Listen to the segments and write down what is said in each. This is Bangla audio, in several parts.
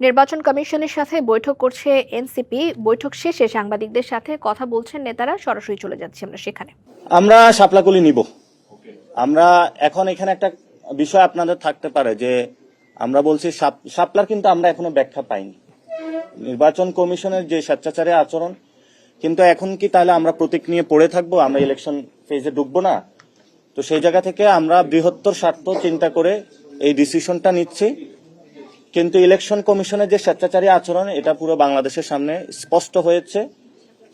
নির্বাচন কমিশনের সাথে বৈঠক করছে এনসিপি। বৈঠক শেষে সাংবাদিকদের সাথে কথা বলছেন নেতারা, সরাসরি চলে যাচ্ছি আমরা সেখানে। আমরা শাপলাকলি নিব। আমরা এখন এখানে একটা বিষয় আপনাদের থাকতে পারে যে আমরা বলছি শাপলার কিন্তু আমরা এখনও ব্যাখ্যা পাইনি। নির্বাচন কমিশনের যে স্বেচ্ছাচারী আচরণ, কিন্তু এখন কি তাহলে আমরা প্রতীক নিয়ে পড়ে থাকব? আমরা ইলেকশন ফেজে ঢুকবো না? তো সেই জায়গা থেকে আমরা বৃহত্তর স্বার্থ চিন্তা করে এই ডিসিশনটা নিচ্ছি। কিন্তু ইলেকশন কমিশনের যে স্বেচ্ছাচারী আচরণ, এটা পুরো বাংলাদেশের সামনে স্পষ্ট হয়েছে।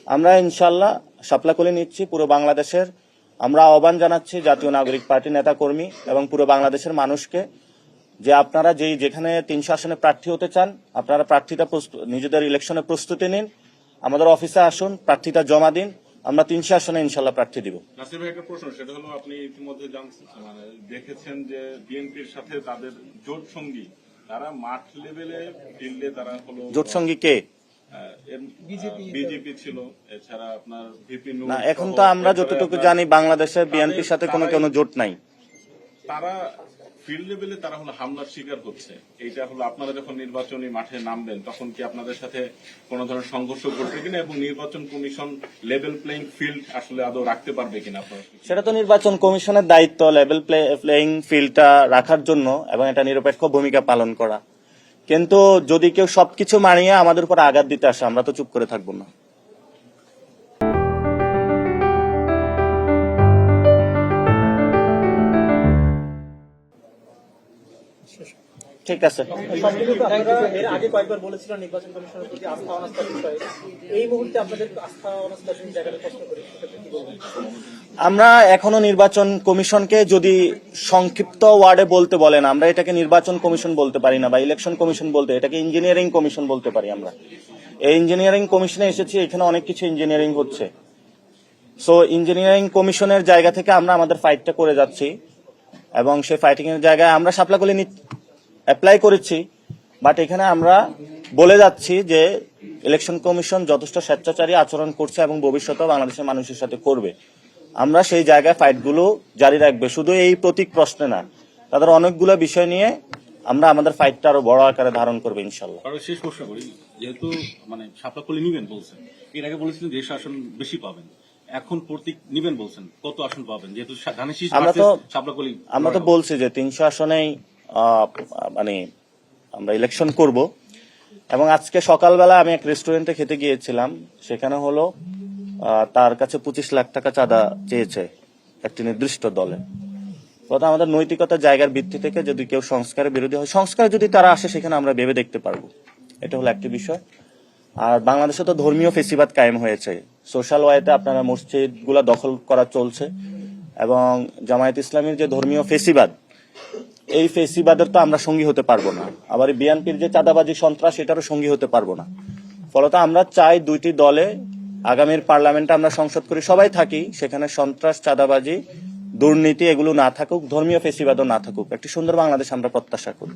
আমরা ইনশাল্লাহ সাপ্লা সাপলাকলি নিচ্ছি, পুরো বাংলাদেশের। আমরা আহ্বান জানাচ্ছি জাতীয় নাগরিক পার্টি নেতা কর্মী এবং পুরো বাংলাদেশের মানুষকে যে আপনারা যেই যেখানে তিনশো আসনে প্রার্থী হতে চান, আপনারা প্রার্থীটা নিজেদের ইলেকশনে প্রস্তুতি নিন। আমাদের অফিসে আসুন প্রার্থীটা জমা দিন। আমরা তিনশো আসনে ইনশাল্লাহ প্রার্থী দিব। নাসির ভাই, একটা প্রশ্ন, সেটা হলো আপনি ইতিমধ্যে মানে দেখেছেন যে বিএনপির সাথে তাদের জোট সঙ্গী তারা মাঠ লেভেলে ফিল্ডে তারা হলো জোট সঙ্গী কে? বিজেপি। ছিল এছাড়া আপনার ভিপি না এখন তো আমরা যতটুকু জানি বাংলাদেশে বিএনপির সাথে কোনো কোনো জোট নাই। তারা ফিল্ড লেভেলে তারা হলো হামলার শিকার হচ্ছে এইটা হলো আপনারা যখন নির্বাচনী মাঠে নামবেন, তখন কি আপনাদের সাথে কোন ধরনের সংঘর্ষ ঘটবে কিনা এবং নির্বাচন কমিশন লেভেল প্লেইং ফিল্ড আসলে আদৌ রাখতে পারবে কিনা আপনারা সেটা তো নির্বাচন কমিশনের দায়িত্ব লেভেল প্লেইং ফিল্ডটা রাখার জন্য এবং এটা নিরপেক্ষ ভূমিকা পালন করা। কিন্তু যদি কেউ সবকিছু মানিয়ে আমাদের উপর আঘাত দিতে আসে, আমরা তো চুপ করে থাকব না। ঠিক আছে। এর আগে কয়েকবার বলেছিলেন নির্বাচন কমিশনের প্রতি আস্থা অনাস্থার বিষয়ে। এই মুহূর্তে আপনাদের আস্থা অনাস্থার জায়গাটা প্রশ্ন করি সেক্ষেত্রে কি বলবেন? আমরা এখনও নির্বাচন কমিশনকে যদি সংক্ষিপ্ত ওয়ার্ডে বলতে বলেন আমরা এটাকে নির্বাচন কমিশন বলতে পারি না বা ইলেকশন কমিশন বলতে এটাকে ইঞ্জিনিয়ারিং কমিশন বলতে পারি আমরা। এই ইঞ্জিনিয়ারিং কমিশনে এসেছি এখানে অনেক কিছু ইঞ্জিনিয়ারিং হচ্ছে। সো ইঞ্জিনিয়ারিং কমিশনের জায়গা থেকে আমরা আমাদের ফাইটটা করে যাচ্ছি এবং সেই ফাইটিং এর জায়গায় আমরা সাপলাকলি অ্যাপ্লাই করেছি বাট এখানে আমরা বলে যাচ্ছি যে ইলেকশন কমিশন যথেষ্ট স্বেচ্ছাচারী আচরণ করছে এবং ভবিষ্যতেও বাংলাদেশের মানুষের সাথে করবে। আমরা সেই জায়গায় ফাইটগুলো জারি রাখবে। শুধু এই প্রতীক প্রশ্নে না তাদের অনেকগুলো বিষয় নিয়ে আমরা আমাদের ফাইটটা আরও বড় আকারে ধারণ করবে ইনশাল্লাহ। শেষ প্রশ্ন করি যেহেতু মানে সাপলাকলি নিবেন বলছেন এর আগে বলেছিলেন দেশ আসন বেশি পাবেন এখন প্রতীক নিবেন বলছেন কত আসন পাবেন? যেহেতু আমরা তো- আমরা তো বলছি যে তিনশো আসনেই মানে আমরা ইলেকশন করব। এবং আজকে সকালবেলা আমি এক রেস্টুরেন্টে খেতে গিয়েছিলাম। সেখানে হলো তার কাছে পঁচিশ লাখ টাকা চাঁদা চেয়েছে একটি নির্দিষ্ট দলে। কথা আমাদের নৈতিকতা জায়গার ভিত্তি থেকে যদি কেউ সংস্কারের বিরোধী হয়, সংস্কার যদি তারা আসে, সেখানে আমরা ভেবে দেখতে পারব। এটা হলো একটি বিষয়। আর বাংলাদেশে তো ধর্মীয় ফেসিবাদ কায়েম হয়েছে। সোশ্যাল ওয়েতে আপনারা মসজিদগুলা দখল করা চলছে। এবং জামায়াত ইসলামীর যে ধর্মীয় ফেসিবাদ এই ফেসিবাদের তো আমরা সঙ্গী হতে পারব না। আবার বিএনপির যে চাঁদাবাজি সন্ত্রাস এটারও সঙ্গী হতে পারব না। ফলত আমরা চাই দুইটি দলে, আগামীর পার্লামেন্টে আমরা সংসদ করি, সবাই থাকি, সেখানে সন্ত্রাস, চাঁদাবাজি, দুর্নীতি, এগুলো না থাকুক, ধর্মীয় ফেসিবাদও না থাকুক। একটি সুন্দর বাংলাদেশ আমরা প্রত্যাশা করি।